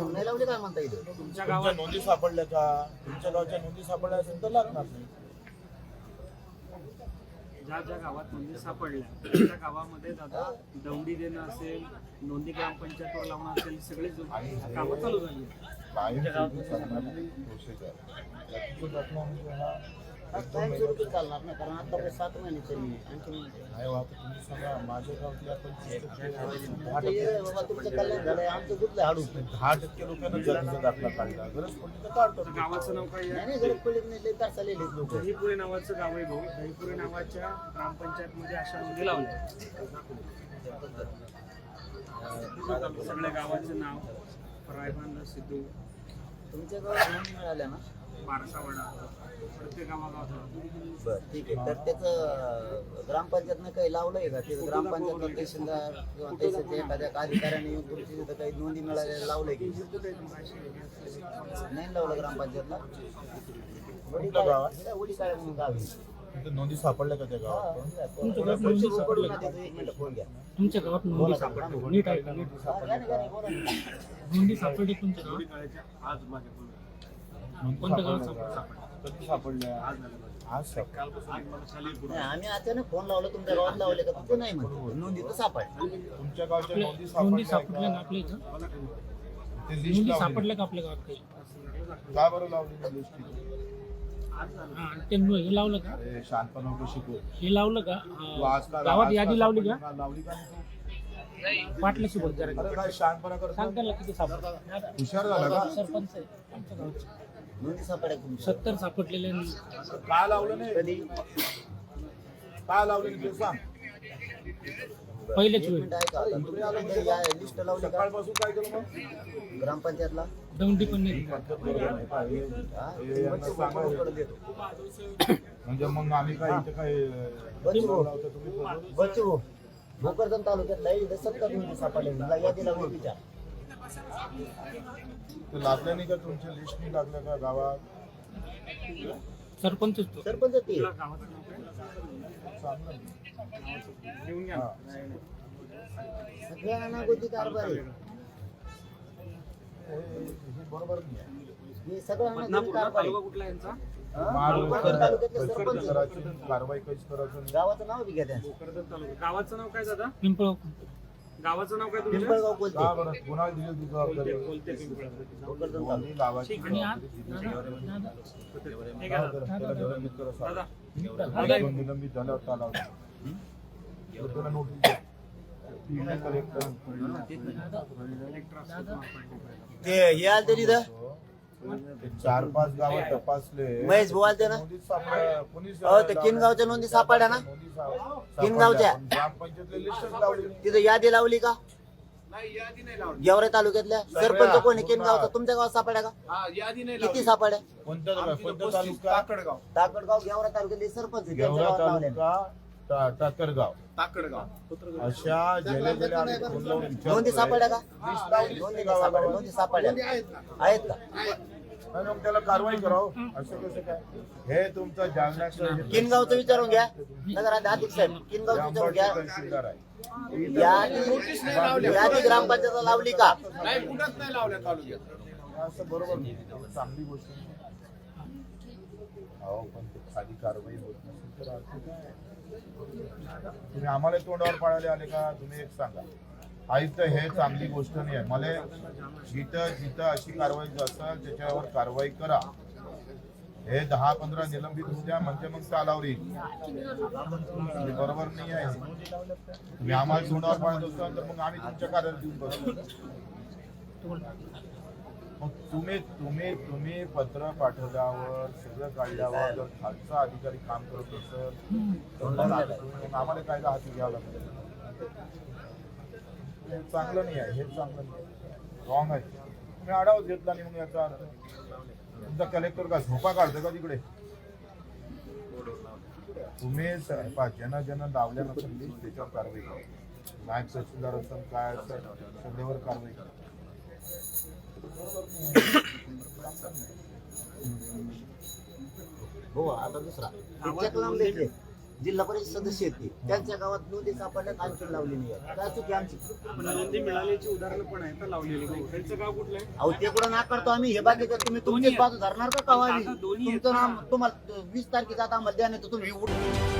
म्हणून नाही लावली काय म्हणता येईल तुमच्या गावात नोंदी सापडल्या का तुमच्या गावच्या नोंदी सापडल्या असेल तर लागणार नाही ज्या ज्या गावात नोंदी सापडल्या त्या गावामध्ये दादा दौंडी देणं असेल नोंदी ग्रामपंचायतवर लावणं असेल ही सगळी जो- कामं चालू झाली कायमस्वरूपी चालणारी प्रोसेस आहे त्याची घटना म्हणजे चालणार नाही कारण आता सात महिने हो, बाबा तुमचं कल्याण झालंय आमचं कुठलं हाडू? दहा टक्के लोकांना जातीचा दाखला काढला गरज पडली तर काढतो. तर गावाचं नाव काय नाही आहे? नाही गरज पडली नाही लई तार चाललेले लोक. दहीपुरी नावाचं गाव आहे भाऊ. दहीपुरी नावाच्या ग्रामपंचायतमध्ये अशा नोंदी लावल्या सगळ्या गावाचं नाव रायबांधा सिद्धू. तुमच्या गावात नोंद मिळाल्या ना? बर ठीक आहे. तर त्याचं ग्रामपंचायतनं काही लावलंय का? ते ग्रामपंचायतला तहसीलदार किंवा तहसीलच्या एखाद्या अधिकाऱ्याने येऊन तुमची तिथं काही नोंदी मिळाल्या लावलंय की? नाही लावलं ग्रामपंचायतला? वडी म्हणून गाव आहे. तिथे नोंदी सापडल्या का त्या गावात? तुमच्या गावात नोंदी सापडली नोंदी सापडली. नीट ऐका नीट हा. नोंदी तुमच्या गावात? आज माझ्या कोणत्या गावात? कधी सापडल्या आज नाही, आम्ही अचानक फोन लावला तुमच्या गावात लावले का? नाही म्हणतो. नोंदी तर तुमच्या गावच्या आपल्या नोंदी नोंदी सापडल्या सापडल्या ना का? आपल्या इथं? ते लिस्ट नोंदी लावली सापडल्या का आपल्या गावात काही? का बरं लावली लिस्ट हा, आणि ते नो- हे लावलं का? अरे शांतपणा नको शिकू हे लावलं का? तू आज अं, का गावात आज यादी लावली का? सापडली? लावली का नाही पाटल्यासोबत जरा तू? अरे काय शांतपणा सांग करतो त्याला किती सापडलं. हुशार झाला का? सरपंच आहे. आमच्या गावचे. सापड्या तुमच्या सत्तर का लावलं नाही. कधी? का लावलं नाही ते सांग. पहिलेच एक वेळ. मिनिट ऐका आता तुम्ही आलं या लिस्ट लावली का? सकाळपासून काय केलं मग? ग्रामपंचायतला? दौंडी पण नाही? हे- देतो. म्हणजे मग आम्ही काय इथे काय. लावतो तुम्ही भोकरदन तालुक्यात लई सत्तर नोंदी सापडले. मला यादी लावली विचार. ते लागलं नाही का तुमच्या लिस्ट नाही लागलं का गावात? सरपंचच तो सरपंच ते. हा. सगळ्या कारभार. आहे हे- हे बरोबर नाही. आहे. हे सगळं कारभार. आहे कुठला यांचा? हा? तालुक्यातले सरपंच. आहे. करायचं कारवाई कशी करायचं. गावाचं नाव बी घ्या त्यांचं भोकरदन तालुका. गावाचं नाव काय दादा? पिंपळ गावाचं नाव काय पिंपळगाव बोलते का बरं. कोणाला दिली ती हे घ्या दादा. ते हे ते चार पाच गाव तपासले. महेश भाऊ आलते ना? नोंदीत. कोणीच हो ते किनगावच्या नोंदी सापडल्या ना? नोंदी सा- किनगावच्या? सापडल्या. पण ग्रामपंचायतले लिस्टच लावली. नाही. तिथं यादी लावली का? गेवरे तालुक्यातल्या सरपंच कोणी किनगावचा? तुमच्या गावात सापड्या का? किती सापड्या कोणता तालुका? टाकडगाव गेवरा तालुक्यातले सरपंच आहे, त्यांच्या गेवरा गावात लावल्या तालुका टा- टाकरगाव अशा. नोंदी का? नोंदी नाही नाही सापडल्या गावागावात. नोंदी सापडल्या आहेत का आणि मग त्याला कारवाई करावं. असं कसं काय? हे तुमचं जालन्याचं हे- किनगावचं विचारून घ्या. नगर अधिक साहेब किनगावचं विचारून घ्या. जांभळचे तहसीलदार आहे. यादी यादी ग्रामपंचायत लावली का? असं बरोबर नाही. चांगली गोष्ट नाही. अहो पण ते खाली कारवाई होत नसेल तर अर्थ काय? तुम्ही आम्हाला तोंडावर पाळायला आले का? तुम्ही एक सांगा. आयुक्त हे चांगली गोष्ट नाही आहे. मला जिथं जिथं अशी कारवाई असेल त्याच्यावर कारवाई करा. हे दहा पंधरा निलंबित होऊ द्या म्हणजे मग चालावर येईल. बरोबर नाही आहे. तुम्ही आम्हाला तोंडावर पाळत असाल तर मग आम्ही तुमच्या कार्यालयात येऊन बसू. मग तुम्ही तुम्ही तुम्ही पत्र पाठवल्यावर सगळं काढल्यावर जर खालचा अधिकारी काम करत असेल तर मग मग आम्हाला कायदा हाती घ्यावा लागेल हे चांगलं नाही आहे हे चांगलं नाही रॉंग आहे. तुम्ही आढावाच घेतला नाही मग याचा तुमचा कलेक्टर का झोपा काढतो का तिकडे? तुम्ही ज्यांना ज्यांना लावल्या नसेल त्याच्यावर कारवाई करा. नायब तहसीलदार असेल काय असेल सगळ्यावर कारवाई करा. हो आता दुसरा. जिल्हा परिषद सदस्य आहेत ते. त्यांच्या गावात नोंदी सापडल्यात आणखी लावली नाही आहे. काय चुकी आमची? नोंदी मिळाल्याची उदाहरणं पण आहेत ना लावलेली. त्यांचं गाव कुठलं आहे? अहो ते कुठं नाकारतो आम्ही? हे बाकी तुम्ही तुमचीच बाजू धरणार का आहेत तुमचं. नाम तुम्हाला वीस तारखेचा आता आम्हाला द्या नाही तर तुम्ही उठ-